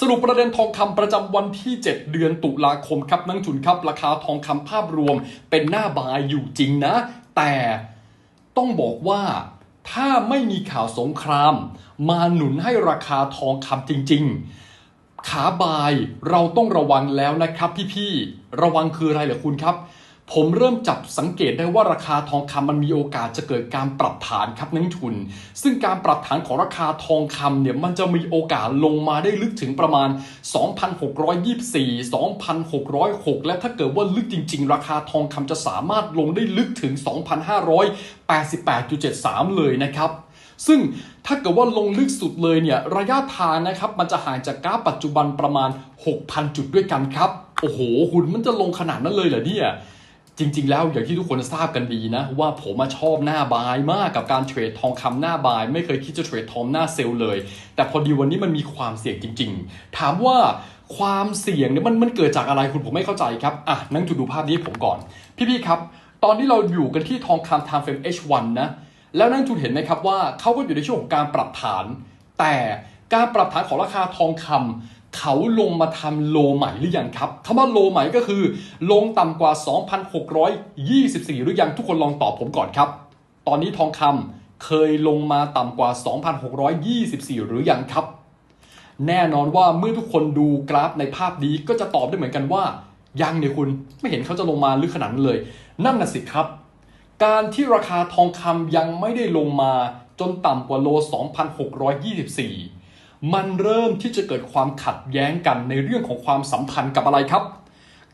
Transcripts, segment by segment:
สรุปประเด็นทองคำประจำวันที่ 7 เดือนตุลาคมครับนักทุนครับ ราคาทองคำภาพรวมเป็นหน้าบายอยู่จริงนะ แต่ต้องบอกว่าถ้าไม่มีข่าวสงคราม มาหนุนให้ราคาทองคำจริง ๆ ขาบายเราต้องระวังแล้วนะครับพี่ๆ ระวังคืออะไรเหรอคุณครับ ผมเริ่มจับสังเกตได้ว่าราคาทองคำมันมีโอกาสจะเกิดการปรับฐานครับนักทุน ซึ่งการปรับฐานของราคาทองคำเนี่ยมันจะมีโอกาสลงมาได้ลึกถึงประมาณ 2,624 2,606 และถ้าเกิดว่าลึกจริง ๆ ราคาทองคำจะสามารถลงได้ลึกถึง 2,588.73 เลยนะครับซึ่งถ้าเกิดว่าลงลึกสุดเลยเนี่ยระยะทางนะครับมันจะห่างจากกราฟปัจจุบันประมาณ 6,000 จุดด้วยกันครับ โอ้โหคุณมันจะลงขนาดนั้นเลยเหรอเนี่ย จริง ๆ แล้วอย่างที่ทุกคนทราบกันดีนะ ว่าผมมาชอบหน้าบายมากกับการเทรดทองคำหน้าบาย ไม่เคยคิดจะเทรดทองหน้าเซลล์เลย แต่พอดีวันนี้มันมีความเสี่ยงจริง ๆ ถามว่าความเสี่ยงเนี่ยมันมันเกิดจากอะไรคุณผมไม่เข้าใจครับอะนั่งจุดดูภาพนี้ผมก่อน พี่ๆครับ ตอนนี้เราอยู่กันที่ทองคำ time frame H1 นะแล้วนั่งจุดเห็นไหมครับว่าเขาก็อยู่ในช่วงของการปรับฐาน แต่การปรับฐานของราคาทองคำ เขาลงมาทำโลใหม่หรือยังครับคำว่าโลใหม่ก็คือ ลงต่ำกว่า 2,624 หรือยังทุกคนลองตอบผมก่อนครับ ตอนนี้ทองคำเคยลงมาต่ำกว่า 2,624 หรือยังครับ แน่นอนว่าเมื่อทุกคนดูกราฟในภาพนี้ก็จะตอบได้เหมือนกันว่า ยังเนี่ยคุณไม่เห็นเขาจะลงมาลึกขนาดนั้นเลย นั่นน่ะสิครับ การที่ราคาทองคำยังไม่ได้ลงมาจนต่ำกว่าโล 2,624 มันเริ่มที่จะเกิดความขัดแย้งกันในเรื่องของความสัมพันธ์กับอะไรครับ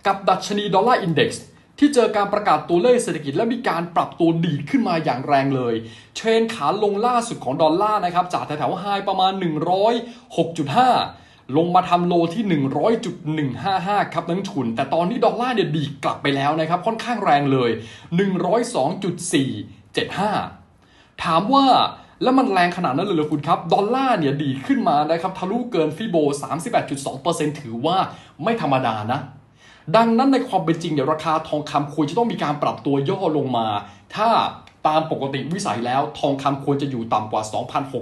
กับดัชนีดอลลาร์อินเด็กซ์ที่เจอการประกาศตัวเลขเศรษฐกิจและมีการปรับตัวดีดขึ้นมาอย่างแรงเลย เทรนขาลงล่าสุดของดอลลาร์นะครับ จากแถวๆไฮประมาณ 106.5 ลงมาทำโลที่ 100.155 ครับนักทุน แต่ตอนนี้ดอลลาร์เนี่ยดีดกลับไปแล้วนะครับ ค่อนข้างแรงเลย 102.475 ถามว่า แล้วมันแรงขนาดนั้นเลยเหรอคุณครับ ดอลลาร์เนี่ยดีขึ้นมานะครับทะลุเกินฟิโบ 38.2%ถือว่าไม่ธรรมดานะ ดังนั้นในความเป็นจริงเนี่ยราคาทองคำควรจะต้องมีการปรับตัวย่อลงมา ถ้าตามปกติวิสัยแล้วทองคำควรจะอยู่ต่ำกว่า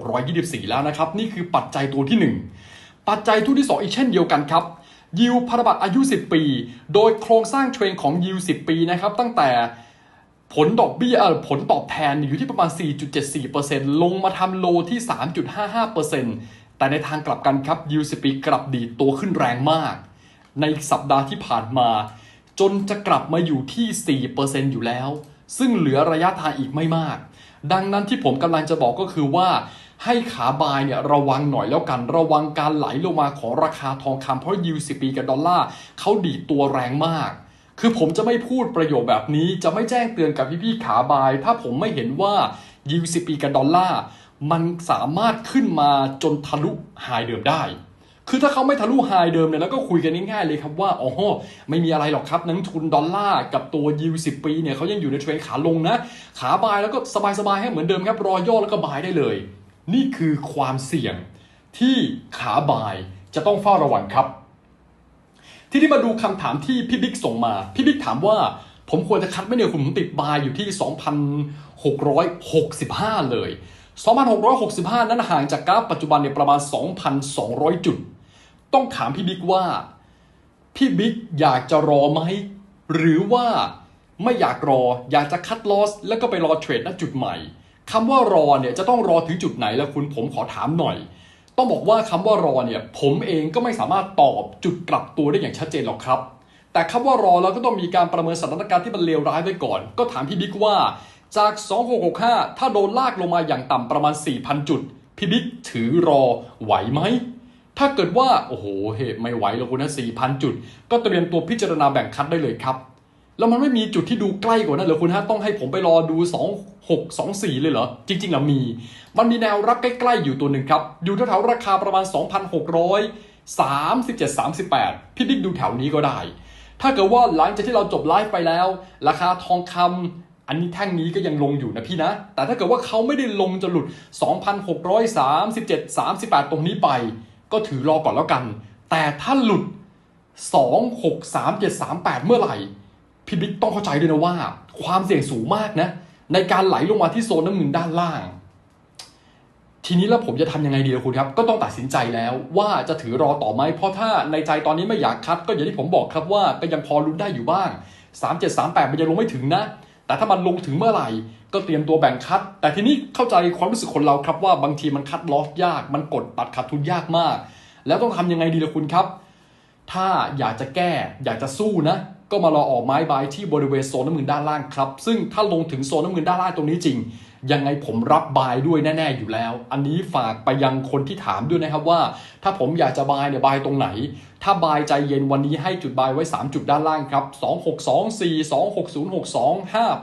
2,624 แล้วนะครับ นี่คือปัจจัยตัวที่ 1 ปัจจัยตัวที่ 2 อีกเช่นเดียวกันครับยิวพันธบัตรอายุ 10 ปี โดยโครงสร้างเทรนของยิว 10 ปีนะครับตั้งแต่ ผลดอกเบี้ยเออผลตอบแทนอยู่ที่ประมาณ 4.74%ลงมาทำโลที่ 3.55%แต่ในทางกลับกันครับยิว10ปีกลับดีดตัวขึ้นแรงมาก ในสัปดาห์ที่ผ่านมา จนจะกลับมาอยู่ที่ 4%อยู่แล้ว ซึ่งเหลือระยะทางอีกไม่มาก ดังนั้นที่ผมกำลังจะบอกก็คือว่าให้ขาบายเนี่ยระวังหน่อยแล้วกันระวังการไหลลงมาของราคาทองคำเพราะยิวสิปีกับดอลลาร์เขาดีดตัวแรงมาก คือผมจะไม่พูดประโยคแบบนี้ จะไม่แจ้งเตือนกับพี่ๆขาบาย ถ้าผมไม่เห็นว่ายิวสิปีกับดอลลาร์มันสามารถขึ้นมาจนทะลุไฮเดิมได้ คือถ้าเขาไม่ทะลุไฮเดิมเนี่ยแล้วก็คุยกันง่ายๆเลยครับว่าอ๋อไม่มีอะไรหรอกครับนักทุนดอลลาร์กับตัวยิวสิปีเนี่ยเขายังอยู่ในเทรนขาลงนะ ขาบายแล้วก็สบายๆให้เหมือนเดิมครับรอย่อแล้วก็บายได้เลย นี่คือความเสี่ยงที่ขาบายจะต้องเฝ้าระวังครับ ที่นี่มาดูคำถามที่พี่บิ๊กส่งมา พี่บิ๊กถามว่า ผมควรจะคัดไหม่เนี่ยคุณผมติดบายอยู่ที่ 2,665 เลย 2,665 นั้นห่างจากกราฟปัจจุบันเนี่ยประมาณ 2,200 จุด ต้องถามพี่บิ๊กว่า พี่บิ๊กอยากจะรอไหม หรือว่าไม่อยากรออยากจะคัดลอสแล้วก็ไปรอเทรดณจุดใหม่คำว่ารอเนี่ยจะต้องรอถึงจุดไหนแล้วคุณผมขอถามหน่อย ต้องบอกว่าคำว่ารอเนี่ยผมเองก็ไม่สามารถตอบจุดกลับตัวได้อย่างชัดเจนหรอกครับ แต่คำว่ารอแล้วก็ต้องมีการประเมินสถานการณ์ที่มันเลวร้ายไว้ก่อน ก็ถามพี่บิ๊กว่าจาก 2665 ถ้าโดนลากลงมาอย่างต่ำประมาณ 4,000 จุด พี่บิ๊กถือรอไหวไหม ถ้าเกิดว่า โอ้โห เหตุไม่ไหวหรอกคุณนะ4,000 จุด ก็เตรียมตัวพิจารณาแบ่งคัดได้เลยครับ แล้วมันไม่มีจุดที่ดูใกล้กว่านั้นเหรอคุณฮะต้องให้ผมไปรอดู 2 6 2 4 เลยเหรอ จริงๆแล้วมี มันมีแนวรับใกล้ๆอยู่ตัวหนึ่งครับ อยู่แถวๆราคาประมาณ 2,637 38 พี่บิ๊กดูแถวนี้ก็ได้ ถ้าเกิดว่าหลังจากที่เราจบไลฟ์ไปแล้ว ราคาทองคำอันนี้แท่งนี้ก็ยังลงอยู่นะพี่นะ แต่ถ้าเกิดว่าเขาไม่ได้ลงจะหลุด 2,637 38 ตรงนี้ไป ก็ถือรอก่อนแล้วกัน แต่ถ้าหลุด 263 738 เมื่อไหร่ พี่บิ๊กต้องเข้าใจด้วยนะว่า ความเสี่ยงสูงมากนะ ในการไหลลงมาที่โซนน้ำเงินด้านล่าง ทีนี้แล้วผมจะทำยังไงดีล่ะคุณครับ ก็ต้องตัดสินใจแล้วว่าจะถือรอต่อไหมเพราะถ้าในใจตอนนี้ไม่อยากคัด ก็อย่างที่ผมบอกครับว่าก็ยังพอลุ้นได้อยู่บ้าง 3738 มันยังลงไม่ถึงนะ แต่ถ้ามันลงถึงเมื่อไหร่ ก็เตรียมตัวแบ่งคัด แต่ทีนี้เข้าใจความรู้สึกคนเราครับว่าบางทีมันคัดลอสยาก มันกดตัดขาดทุนยากมาก แล้วต้องทำยังไงดีล่ะคุณครับ ถ้าอยากจะแก้ อยากจะสู้นะ ก็มารอออกไม้บายที่บริเวณโซนน้ำเงินด้านล่างครับ ซึ่งถ้าลงถึงโซนน้ำเงินด้านล่างตรงนี้จริง ยังไงผมรับบายด้วยแน่ๆอยู่แล้ว อันนี้ฝากไปยังคนที่ถามด้วยนะครับว่า ถ้าผมอยากจะบายเนี่ยบายตรงไหน ถ้าบายใจเย็นวันนี้ให้จุดบายไว้ 3 จุดด้านล่างครับ 2624 2606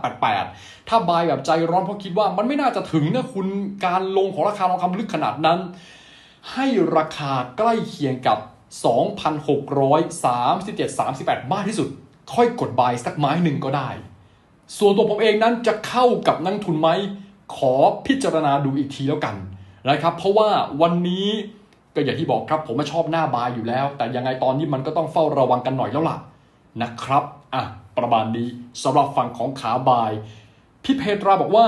2588 ถ้าบายแบบใจร้อนเพราะคิดว่ามันไม่น่าจะถึงนะคุณการลงของราคาทองคำลึกขนาดนั้น ให้ราคาใกล้เคียงกับ 2,637 38 มากที่สุด ค่อยกดบายสักไม้หนึ่งก็ได้ ส่วนตัวผมเองนั้นจะเข้ากับนักทุนไหมขอพิจารณาดูอีกทีแล้วกันนะครับเพราะว่าวันนี้ก็อย่างที่บอกครับผมไม่ชอบหน้าบายอยู่แล้ว แต่ยังไงตอนนี้มันก็ต้องเฝ้าระวังกันหน่อยแล้วล่ะนะครับอะประมาณนี้สำหรับฝั่งของขาบาย พี่เพตราบอกว่า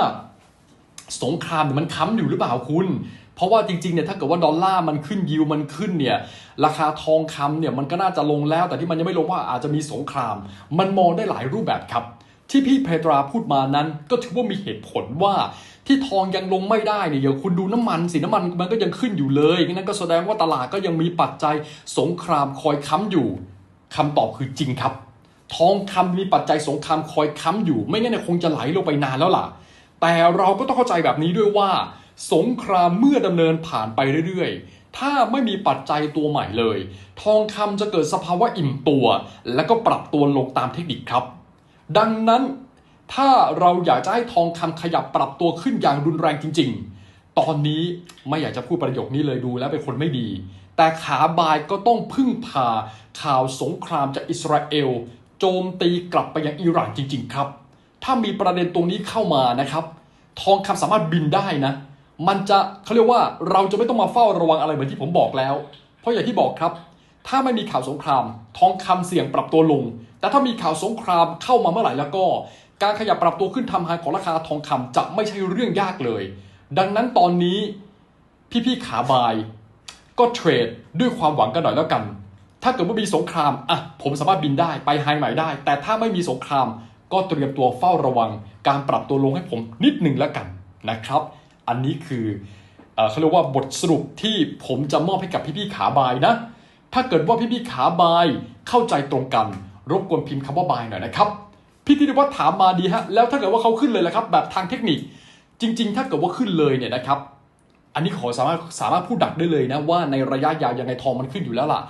สงครามมันค้ำอยู่หรือเปล่าคุณ เพราะว่าจริงๆเนี่ยถ้าเกิดว่าดอลลาร์มันขึ้นยิวมันขึ้นเนี่ยราคาทองคำเนี่ยมันก็น่าจะลงแล้ว แต่ที่มันยังไม่ลงว่าอาจจะมีสงคราม มันมองได้หลายรูปแบบครับ ที่พี่เพตราพูดมานั้นก็ถือว่ามีเหตุผลว่าที่ทองยังลงไม่ได้เนี่ยเดี๋ยวคุณดูน้ำมันสิน้ำมันมันก็ยังขึ้นอยู่เลยนั่นก็แสดงว่าตลาดก็ยังมีปัจจัยสงครามคอยค้ำอยู่คำตอบคือจริงครับ ทองคำมีปัจจัยสงครามคอยค้ำอยู่ ไม่งั้นเนี่ยคงจะไหลลงไปนานแล้วล่ะ แต่เราก็ต้องเข้าใจแบบนี้ด้วยว่า สงครามเมื่อดำเนินผ่านไปเรื่อยๆ ถ้าไม่มีปัจจัยตัวใหม่เลย ทองคำจะเกิดสภาวะอิ่มตัว แล้วก็ปรับตัวลงตามเทคนิคครับ ดังนั้นถ้าเราอยากจะให้ทองคำขยับปรับตัวขึ้นอย่างรุนแรงจริง ๆ ตอนนี้ไม่อยากจะพูดประโยคนี้เลยดูแล้วเป็นคนไม่ดี แต่ขาบายก็ต้องพึ่งพาข่าวสงครามจากอิสราเอล โจมตีกลับไปยังอิหร่านจริง ๆ ครับ ถ้ามีประเด็นตรงนี้เข้ามานะครับ ทองคำสามารถบินได้นะ มันจะเขาเรียกว่าเราจะไม่ต้องมาเฝ้าระวังอะไรเหมือนที่ผมบอกแล้ว เพราะอย่างที่บอกครับ ถ้าไม่มีข่าวสงคราม ทองคำเสี่ยงปรับตัวลง แต่ถ้ามีข่าวสงครามเข้ามาเมื่อไหร่แล้วก็ การขยับปรับตัวขึ้นทำไฮของราคาทองคำจะไม่ใช่เรื่องยากเลย ดังนั้นตอนนี้พี่ๆขาบาย ก็เทรดด้วยความหวังกันหน่อยแล้วกัน ถ้าเกิดว่ามีสงครามอะผมสามารถบินได้ไปไฮใหม่ได้ แต่ถ้าไม่มีสงครามก็เตรียมตัวเฝ้าระวัง การปรับตัวลงให้ผมนิดหนึ่งแล้วกันนะครับ อันนี้คือเขาเรียกว่าบทสรุปที่ผมจะมอบให้กับพี่ๆขาบายนะ ถ้าเกิดว่าพี่ๆขาบายเข้าใจตรงกัน รบกวนพิมพ์คำว่าบายหน่อยนะครับ พี่ธีรวัฒน์ถามมาดีฮะ แล้วถ้าเกิดว่าเขาขึ้นเลยละครับ แบบทางเทคนิค จริง ๆ ถ้าเกิดว่าขึ้นเลยเนี่ยนะครับ อันนี้ขอสามารถสามารถพูดดักได้เลยนะว่าในระยะยาวยังไงทองมันขึ้นอยู่แล้วล่ะ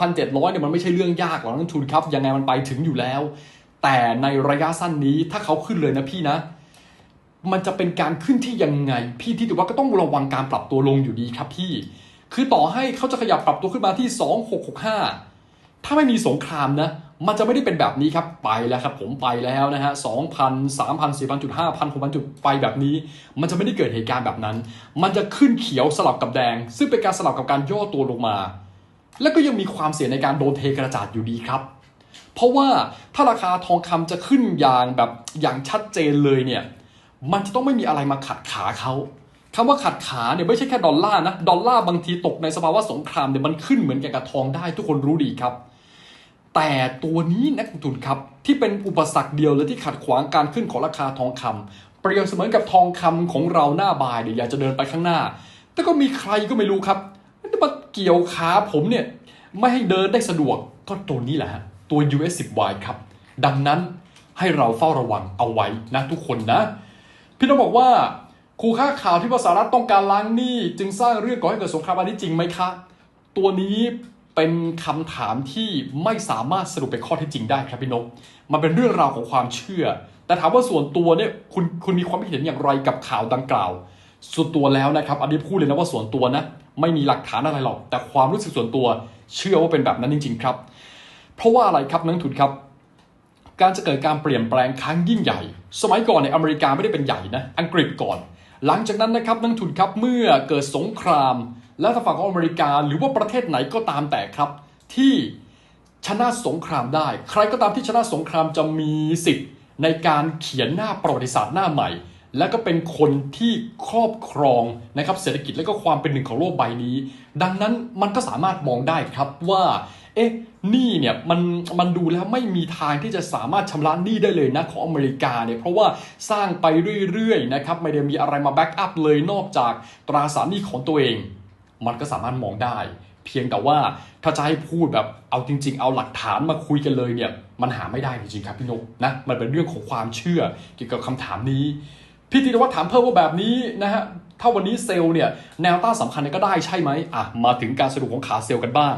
2,700เนี่ยมันไม่ใช่เรื่องยากหรอกนักทุนครับ ยังไงมันไปถึงอยู่แล้ว แต่ในระยะสั้นนี้ถ้าเขาขึ้นเลยนะพี่นะ มันจะเป็นการขึ้นที่ยังไง พี่ที่ถือว่าก็ต้องระวังการปรับตัวลงอยู่ดีครับพี่ คือต่อให้เขาจะขยับปรับตัวขึ้นมาที่ 2665 ถ้าไม่มีสงครามนะ มันจะไม่ได้เป็นแบบนี้ครับ ไปแล้วครับผมไปแล้วนะฮะ2,000 3,000 4,000จุด5,000 6,000จุดไปแบบนี้ มันจะไม่ได้เกิดเหตุการณ์แบบนั้น มันจะขึ้นเขียวสลับกับแดง ซึ่งเป็นการสลับกับการย่อตัวลงมา แล้วก็ยังมีความเสี่ยงในการโดนเทกระจาดอยู่ดีครับ เพราะว่าถ้าราคาทองคำจะขึ้นอย่างแบบอย่างชัดเจนเลยเนี่ย มันจะต้องไม่มีอะไรมาขัดขาเขาคำว่าขัดขาเนี่ยไม่ใช่แค่ดอลลาร์นะดอลลาร์บางทีตกในสภาวะสงครามเนี่ยมันขึ้นเหมือนกับกระทองได้ทุกคนรู้ดีครับ แต่ตัวนี้นักลงทุนครับ ที่เป็นอุปสรรคเดียวเลยที่ขัดขวางการขึ้นของราคาทองคำเปรียบเสมือนกับทองคำของเราหน้าบายเนี่ยอยากจะเดินไปข้างหน้า แต่ก็มีใครก็ไม่รู้ครับมาเกี่ยวขาผมเนี่ยไม่ให้เดินได้สะดวกก็ตัวนี้แหละฮะตัว US 10Y ครับ ดังนั้นให้เราเฝ้าระวังเอาไว้นะทุกคนนะ พี่น้องบอกว่าครูค่าข่าวที่ว่าสหรัฐต้องการล้างหนี้จึงสร้างเรื่องก่อให้เกิดสงครามอันนี้จริงไหมคะ ตัวนี้เป็นคำถามที่ไม่สามารถสรุปเป็นข้อเท็จจริงได้ครับพี่นก มันเป็นเรื่องราวของความเชื่อ แต่ถามว่าส่วนตัวเนี่ยคุณคุณมีความคิดเห็นอย่างไรกับข่าวดังกล่าว ส่วนตัวแล้วนะครับ อันนี้พูดเลยนะว่าส่วนตัวนะไม่มีหลักฐานอะไรหรอก แต่ความรู้สึกส่วนตัวเชื่อว่าเป็นแบบนั้นจริง ๆ ครับ เพราะว่าอะไรครับนักทุนครับ การจะเกิดการเปลี่ยนแปลงครั้งยิ่งใหญ่ สมัยก่อนในยอเมริกาไม่ได้เป็นใหญ่นะ อังกฤษก่อน หลังจากนั้นนะครับนักทุนครับเมื่อเกิดสงคราม และทางฝั่งของอเมริกาหรือว่าประเทศไหนก็ตามแต่ครับ ที่ชนะสงครามได้ ใครก็ตามที่ชนะสงครามจะมีสิทธิ์ ในการเขียนหน้าประวัติศาสตร์หน้าใหม่ และก็เป็นคนที่ครอบครองนะครับเศรษฐกิจและก็ความเป็นหนึ่งของโลกใบนี้ ดังนั้นมันก็สามารถมองได้ครับว่า เอ๊ะ หนี้เนี่ยมันมันดูแล้วไม่มีทางที่จะสามารถชำระหนี้ได้เลยนะของอเมริกาเนี่ยเพราะว่าสร้างไปเรื่อยๆนะครับไม่ได้มีอะไรมาแบ็กอัพเลยนอกจากตราสารหนี้ของตัวเอง มันก็สามารถมองได้ เพียงแต่ว่าถ้าจะให้พูดแบบเอาจริง ๆ เอาหลักฐานมาคุยกันเลยเนี่ยมันหาไม่ได้จริงๆครับพี่นกนะมันเป็นเรื่องของความเชื่อเกี่ยวกับคำถามนี้พี่ธีรวัฒน์ถามเพิ่มว่าแบบนี้นะฮะถ้าวันนี้เซลล์เนี่ยแนวต้านสำคัญก็ได้ใช่ไหมอะมาถึงการสรุปของขาเซลล์กันบ้าง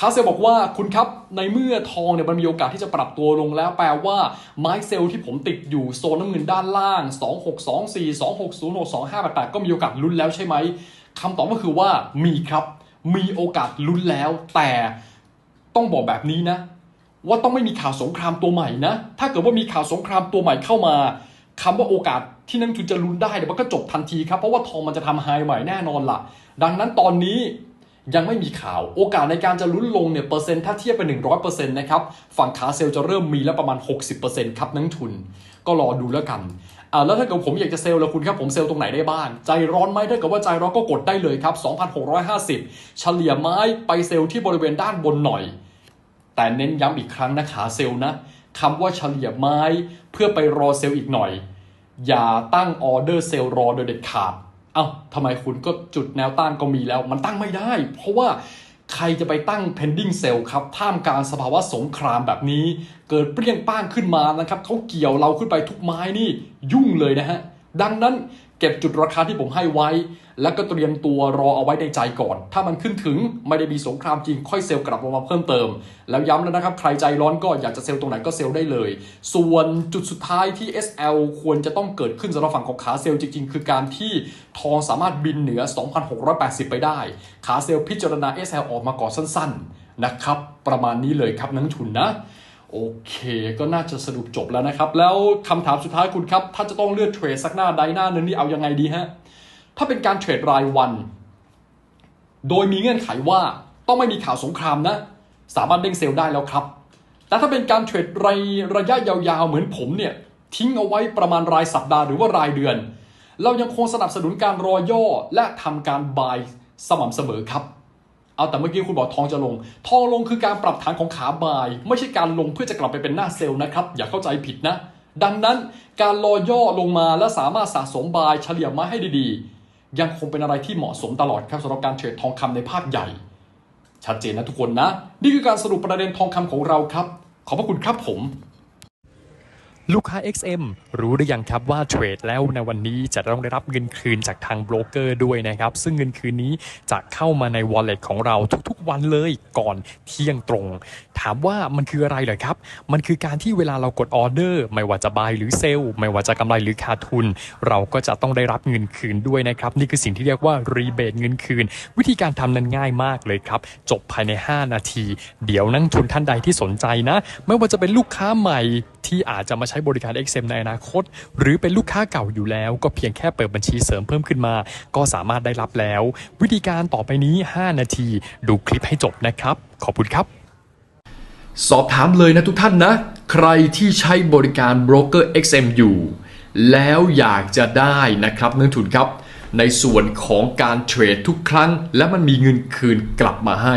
ขาเซลบอกว่าคุณครับในเมื่อทองเนี่ยมันมีโอกาสที่จะปรับตัวลงแล้วแปลว่าไม้เซลล์ที่ผมติดอยู่โซนน้ำเงินด้านล่าง 2624 2606 2588 ก็มีโอกาสลุ้นแล้วใช่ไหมคำตอบก็คือว่ามีครับ มีโอกาสลุ้นแล้ว แต่ต้องบอกแบบนี้นะ ว่าต้องไม่มีข่าวสงครามตัวใหม่นะ ถ้าเกิดว่ามีข่าวสงครามตัวใหม่เข้ามาคำว่าโอกาสที่นักลงทุนจะลุ้นได้เนี่ยมันก็จบทันทีครับเพราะว่าทองมันจะทำไฮใหม่แน่นอนละ่ะ ดังนั้นตอนนี้ ยังไม่มีข่าว โอกาสในการจะลุ้นลงเนี่ยเปอร์เซ็นต์ถ้าเทียบเป็น100%นะครับฝั่งขาเซลล์จะเริ่มมีแล้วประมาณ 60%ครับนักทุน ก็รอดูแล้วกันอ่าแล้วถ้าเกิดผมอยากจะเซลล์แล้วคุณครับผมเซลล์ตรงไหนได้บ้าง ใจร้อนไหมถ้าเกิดว่าใจร้อนก็กดได้เลยครับ 2,650 เฉลี่ยไม้ไปเซลล์ที่บริเวณด้านบนหน่อย แต่เน้นย้ำอีกครั้งนะขาเซลล์นะคำว่าเฉลี่ยไม้เพื่อไปรอเซลล์อีกหน่อย อย่าตั้งออเดอร์เซลล์รอโดยเด็ดขาด เอ้าทำไมคุณก็จุดแนวต้านก็มีแล้ว มันตั้งไม่ได้ เพราะว่าใครจะไปตั้ง pending sell ครับ ท่ามกลางสภาวะสงครามแบบนี้ เกิดเปรี้ยงป้างขึ้นมานะครับเขาเกี่ยวเราขึ้นไปทุกไม้นี่ยุ่งเลยนะฮะ ดังนั้น เก็บจุดราคาที่ผมให้ไว้ แล้วก็เตรียมตัวรอเอาไว้ในใจก่อน ถ้ามันขึ้นถึงไม่ได้มีสงครามจริงค่อยเซลล์กลับลงมาเพิ่มเติม แล้วย้ำแล้วนะครับ ใครใจร้อนก็อยากจะเซลล์ตรงไหนก็เซลล์ได้เลย ส่วนจุดสุดท้ายที่ SL ควรจะต้องเกิดขึ้นสำหรับฝั่งของขาเซลล์จริง ๆ คือการที่ทองสามารถบินเหนือ 2,680 ไปได้ ขาเซลล์พิจารณา SL ออกมาก่อนสั้น ๆ นะครับ ประมาณนี้เลยครับนักทุนนะ โอเค ก็น่าจะสรุปจบแล้วนะครับ แล้วคำถามสุดท้ายคุณครับ ถ้าจะต้องเลือกเทรดสักหน้าใดหน้าหนึงนี่เอายังไงดีฮะ ถ้าเป็นการเทรดรายวัน โดยมีเงื่อนไขว่าต้องไม่มีข่าวสงครามนะ สามารถเด้งเซลล์ได้แล้วครับ แต่ถ้าเป็นการเทรดรายระยะยาวๆ เหมือนผมเนี่ย ทิ้งเอาไว้ประมาณรายสัปดาห์หรือว่ารายเดือน เรายังคงสนับสนุนการรอย่อและทำการบายสม่ำเสมอครับ เอาแต่เมื่อกี้คุณบอกทองจะลง ทองลงคือการปรับฐานของขาบาย ไม่ใช่การลงเพื่อจะกลับไปเป็นหน้าเซลล์นะครับ อย่าเข้าใจผิดนะ ดังนั้นการรอย่อลงมาและสามารถสะสมบายเฉลี่ยมาให้ดีๆ ยังคงเป็นอะไรที่เหมาะสมตลอดครับสำหรับการเทรดทองคำในภาพใหญ่ ชัดเจนนะทุกคนนะ นี่คือการสรุปประเด็นทองคำของเราครับ ขอบพระคุณครับผม ลูกค้า XM รู้หรือยังครับว่าเทรดแล้วในวันนี้จะต้องได้รับเงินคืนจากทางโบรกเกอร์ด้วยนะครับ ซึ่งเงินคืนนี้จะเข้ามาใน wallet ของเราทุกๆ วันเลยก่อนเที่ยงตรง ถามว่ามันคืออะไรเหรอครับ มันคือการที่เวลาเรากดออเดอร์ ไม่ว่าจะบายหรือเซลล์ไม่ว่าจะกำไรหรือขาดทุน เราก็จะต้องได้รับเงินคืนด้วยนะครับ นี่คือสิ่งที่เรียกว่ารีเบทเงินคืน วิธีการทำนั้นง่ายมากเลยครับ จบภายใน 5 นาที เดี๋ยวนักทุนท่านใดที่สนใจนะ ไม่ว่าจะเป็นลูกค้าใหม่ที่อาจจะมาใช้บริการ XM ในอนาคต หรือเป็นลูกค้าเก่าอยู่แล้ว ก็เพียงแค่เปิดบัญชีเสริมเพิ่มขึ้นมา ก็สามารถได้รับแล้ว วิธีการต่อไปนี้ 5 นาที ดูคลิปให้จบนะครับ ขอบคุณครับ สอบถามเลยนะทุกท่านนะ ใครที่ใช้บริการโบรกเกอร์ XM อยู่แล้วอยากจะได้นะครับนักทุนครับ ในส่วนของการเทรดทุกครั้ง และมันมีเงินคืนกลับมาให้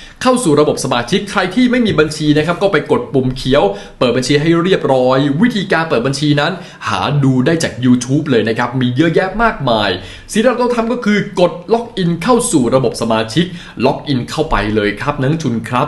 เข้าสู่ระบบสมาชิกใครที่ไม่มีบัญชีนะครับก็ไปกดปุ่มเขียว เปิดบัญชีให้เรียบร้อย วิธีการเปิดบัญชีนั้น หาดูได้จาก YouTube เลยนะครับ มีเยอะแยะมากมาย สิ่งที่เราต้องทำก็คือกดล็อกอินเข้าสู่ระบบสมาชิก ล็อกอินเข้าไปเลยครับนังชุนครับ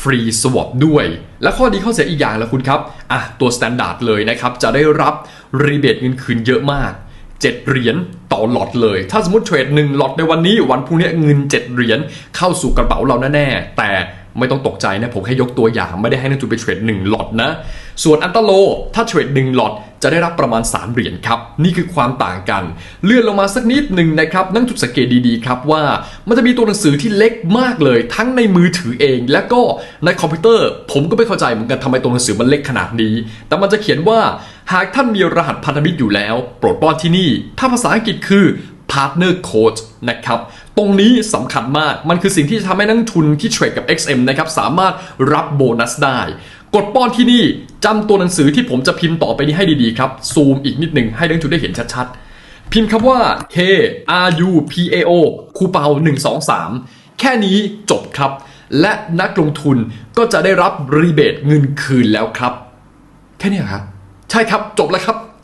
ฟรีสวอปด้วย และข้อดีข้อเสียอีกอย่างละคุณครับอะตัวสแตนดาร์ดเลยนะครับจะได้รับรีเบทเงินคืนเยอะมาก 7 เหรียญต่อหลอดเลย ถ้าสมมติเทรด1หลอดในวันนี้วันพรุ่งนี้เงิน 7 เหรียญเข้าสู่กระเป๋าเราแน่ๆแต่ ไม่ต้องตกใจนะผมแค่ยกตัวอย่างไม่ได้ให้นักทุนไปเทรด1หลอดนะ ส่วนอันตโลถ้าเทรด1หลอดจะได้รับประมาณ 3 เหรียญครับ นี่คือความต่างกัน เลื่อนลงมาสักนิดหนึ่งนะครับ นั่งจุดสังเกตดีๆครับว่ามันจะมีตัวหนังสือที่เล็กมากเลย ทั้งในมือถือเอง และก็ในคอมพิวเตอร์ ผมก็ไม่เข้าใจเหมือนกันทำไมตัวหนังสือมันเล็กขนาดนี้ แต่มันจะเขียนว่าหากท่านมีรหัสพันธมิตรอยู่แล้ว โปรดป้อนที่นี่ ถ้าภาษาอังกฤษคือ Partner Code นะครับ ตรงนี้สำคัญมาก มันคือสิ่งที่จะทำให้นักทุนที่เทรดกับ XM นะครับ สามารถรับโบนัสได้ กดป้อนที่นี่จำตัวหนังสือที่ผมจะพิมพ์ต่อไปนี้ให้ดีๆครับ ซูมอีกนิดหนึ่งให้นักทุนได้เห็นชัดๆ พิมพ์คำว่า K R U P A O คูเปา1 2 3 แค่นี้จบครับ และนักลงทุนก็จะได้รับรีเบทเงินคืนแล้วครับ แค่นี้ครับ ใช่ครับ จบแล้วครับ